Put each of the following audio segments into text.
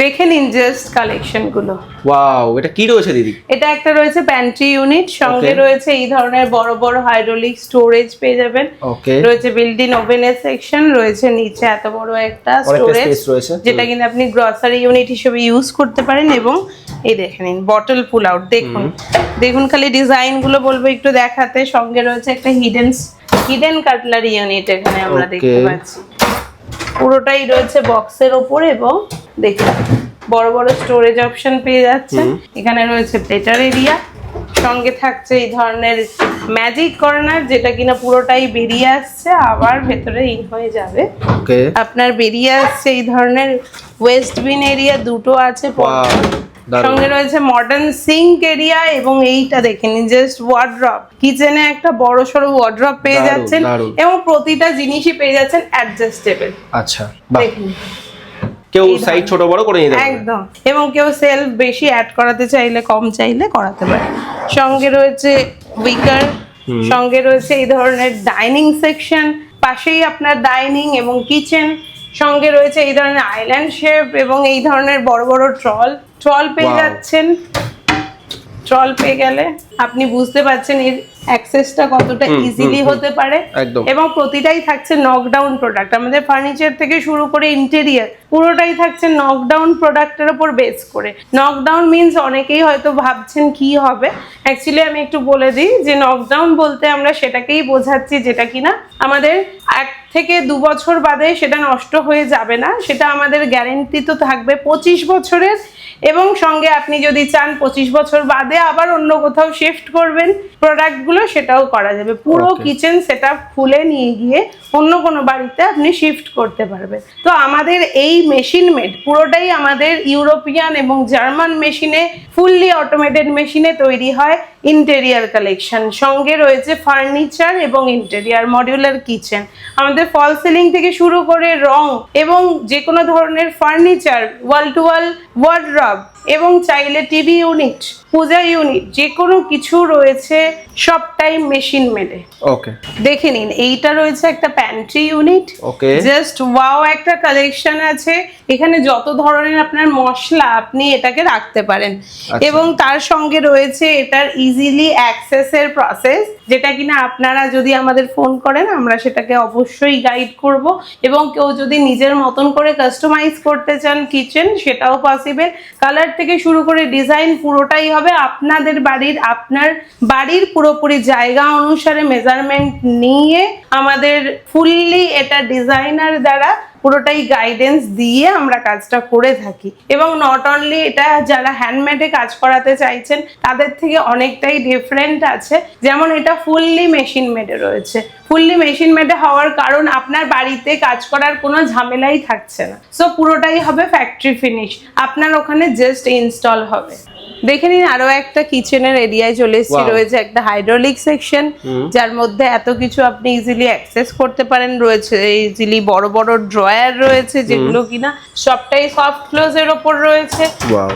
দেখে নিন জাস্ট কালেকশনগুলো। ওয়াও এটা কি রয়েছে দিদি? এটা একটা রয়েছে প্যান্ট্রি ইউনিট সঙ্গে রয়েছে এই ধরনের বড় বড় হাইড্রোলিক স্টোরেজ পেয়ে যাবেন। ওকে রয়েছে বিল্ডিং ওভেনের সেকশন রয়েছে নিচে এত বড় একটা স্টোরেজ যেটা কিন্তু আপনি গ্রসারি ইউনিট হিসেবে ইউজ করতে পারেন এবং এই দেখে নিন বটল পুল আউট দেখুন। দেখুন খালি ডিজাইনগুলো বলব একটু দেখাতে সঙ্গে রয়েছে একটা হিডেন হিডেন কাটলারি ইউনিট এখানে আমরা দেখতে পাচ্ছি। পুরোটাই রয়েছে বক্সের ওপরে এবং দেখুন বড় বড় স্টোরেজ অপশন পেয়ে যাচ্ছে এখানে রয়েছে প্লেটার এরিয়া সঙ্গে থাকছে এই ধরনের ম্যাজিক কর্নার যেটা কিনা পুরোটাই বেরিয়ে আসছে আবার ভেতরে ইন হয়ে যাবে। ওকে আপনার বেরিয়ে আসছে এই ধরনের ওয়েস্ট বিন এরিয়া দুটো আছে সঙ্গে রয়েছে মডার্ন সিঙ্ক এরিয়া এবং এইটা দেখে নিন জাস্ট ওয়ার্ড্রপ কিচেনে একটা বড় সড়ো ওয়ার্ড্রপ পেয়ে যাচ্ছেন এবং প্রতিটা জিনিসই পেয়ে যাচ্ছেন অ্যাডজাস্টেবল আচ্ছা দেখুন। কেউ সাইজ ছোট বড় করে নিতে একদম। এবং কেউ সেলফ বেশি অ্যাড করাতে চাইলে কম চাইলে করাতে পারে। সঙ্গে রয়েছে উইকার সঙ্গে রয়েছে এই ধরনের ডাইনিং সেকশন পাশেই আপনার ডাইনিং এবং কিচেন সঙ্গে রয়েছে এই ধরনের আইল্যান্ড শেপ এবং এই ধরনের বড় বড় ট্রল ট্রল পেয়ে যাচ্ছেন। ট্রল পেয়ে গেলে আপনি বুঝতে পারছেন এর অ্যাক্সেসটা কতটা ইজিলি হতে পারে। এবং প্রতিটাই থাকছে নকডাউন প্রোডাক্ট আমাদের ফার্নিচার থেকে শুরু করে ইন্টেরিয়ার পুরোটাই থাকছে নকডাউন প্রোডাক্টের উপর বেস করে। নকডাউন মিনস অনেকেই হয়তো ভাবছেন কি হবে। অ্যাকচুয়ালি আমি একটু বলে দিই যে নকডাউন বলতে আমরা সেটাকেই বোঝাচ্ছি যেটা কিনা আমাদের এক থেকে দু বছর বাদে সেটা নষ্ট হয়ে যাবে না। সেটা আমাদের গ্যারেন্টি তো থাকবে পঁচিশ বছরের। এবং সঙ্গে আপনি যদি চান পঁচিশ বছর বাদে আবার অন্য কোথাও শিফট করবেন। প্রোডাক্টগুলো সেটাও করা যাবে। পুরো. কিচেন সেটা খুলে নিয়ে গিয়ে অন্য কোনো বাড়িতে আপনি শিফট করতে পারবেন। তো আমাদের এই মেশিন মেড পুরোটাই আমাদের ইউরোপিয়ান এবং জার্মান মেশিনে ফুললি অটোমেটেড মেশিনে তৈরি হয় ইন্টেরিয়ার কালেকশন সঙ্গে রয়েছে ফার্নিচার এবং ইন্টেরিয়ার মডিউলার কিচেন আমাদের ফল সিলিং থেকে শুরু করে রং এবং যে কোনো ধরনের furniture wall to wall wardrobe এবং চাইলে টিভি ইউনিট পূজা ইউনিট যে কোনো কিছু রয়েছে সবটাই মেশিন মেডে ওকে দেখে নিন এইটা রয়েছে একটা pantry unit Okay. Just wow একটা কালেকশন আছে। এখানে যত ধরনের আপনার মশলা আপনি এটাকে রাখতে পারেন। আচ্ছা। এবং তার সঙ্গে রয়েছে এটার ইজিলি অ্যাক্সেসের প্রসেস যেটা কিনা আপনারা যদি আমাদের ফোন করেন আমরা সেটাকে অবশ্যই গাইড করব। এবং কেউ যদি নিজের মতন করে কাস্টমাইজ করতে চান কিচেন সেটাও পসিবল কালার থেকে শুরু করে ডিজাইন পুরোটাই হবে আপনাদের বাড়ির, আপনার বাড়ির পুরোপুরি জায়গা অনুসারে মেজারমেন্ট নিয়ে আমাদের ফুললি এটা ডিজাইনার দ্বারা পুরোটাই গাইডেন্স দিয়ে আমরা কাজটা করে থাকি। এবং নট অনলি এটা যারা হ্যান্ডমেডে কাজ করাতে চাইছেন, তাদের থেকে অনেকটাই ডিফারেন্ট আছে। যেমন এটা ফুললি মেশিন মেডে রয়েছে। ফুললি মেশিন মেডে হওয়ার কারণ আপনার বাড়িতে কাজ করার কোনো ঝামেলাই থাকছে না। সো পুরোটাই হবে ফ্যাক্টরি ফিনিশ আপনার ওখানে জাস্ট ইনস্টল হবে। দেখে নিন আরও একটা কিচেনের এরিয়ায় চলে এসেছি রয়েছে একটা হাইড্রোলিক সেকশন যার মধ্যে এত কিছু আপনি ইজিলি অ্যাক্সেস করতে পারেন রয়েছে ইজিলি বড় বড় ড্রয়ার রয়েছে যেগুলো কিনা সবটাই সফট ক্লোজের ওপর রয়েছে।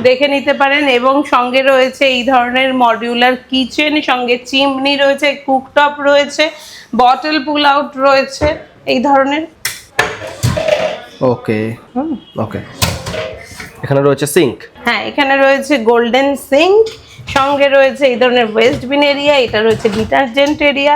দেখে নিতে পারেন এবং সঙ্গে রয়েছে এই ধরনের মডিউলার কিচেন সঙ্গে চিমনি রয়েছে কুকটপ রয়েছে বটল পুল আউট রয়েছে এই ধরনের। ওকে ওকে এখানে রয়েছে সিঙ্ক। হ্যাঁ এখানে রয়েছে গোল্ডেন সিঙ্ক, সঙ্গে রয়েছে এই ধরনের ওয়েস্ট বিন এরিয়া এটা রয়েছে ডিটারজেন্ট এরিয়া।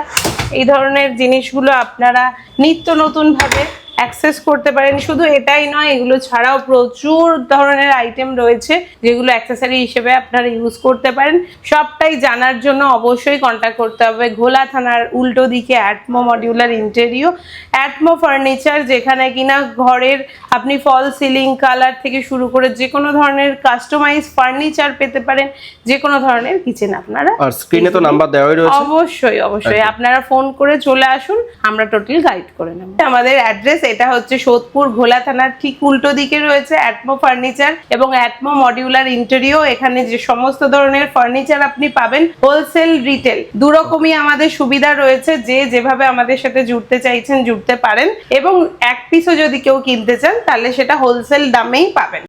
এই ধরনের জিনিসগুলো আপনারা নিত্য নতুনভাবে অ্যাক্সেস করতে পারেন। শুধু এটাই নয় এগুলো ছাড়াও প্রচুর ধরনের আইটেম রয়েছে যেগুলো অ্যাক্সেসারি হিসেবে আপনারা ইউজ করতে পারেন। সবটাই জানার জন্য অবশ্যই কন্ট্যাক্ট করতে হবে ঘোলা থানার উল্টো দিকে Atmo modular Interio Atmo furniture যেখানে কিনা ঘরের আপনি ফল সিলিং কালার থেকে শুরু করে যে কোনো ধরনের কাস্টমাইজ ফার্নিচার পেতে পারেন। যে কোনো ধরনের কিচেন আপনারা আর স্ক্রিনে তো নাম্বার দেওয়াই রয়েছে। অবশ্যই অবশ্যই। আপনারা ফোন করে চলে আসুন আমরা টোটাল গাইড করে নেব। আমাদের অ্যাড্রেস এটা হচ্ছে সোদপুর ঘোলা থানার ঠিক উল্টো দিকে রয়েছে অ্যাটমো ফার্নিচার এবং অ্যাটমো মডিউলার ইন্টেরিও এখানে যে সমস্ত ধরনের ফার্নিচার আপনি পাবেন হোলসেল রিটেল দুরকমই আমাদের সুবিধা রয়েছে যে যেভাবে আমাদের সাথে জুড়তে চাইছেন, জুড়তে পারেন এবং এক পিসও যদি কেউ কিনতে চান, তাহলে সেটা হোলসেল দামেই পাবেন।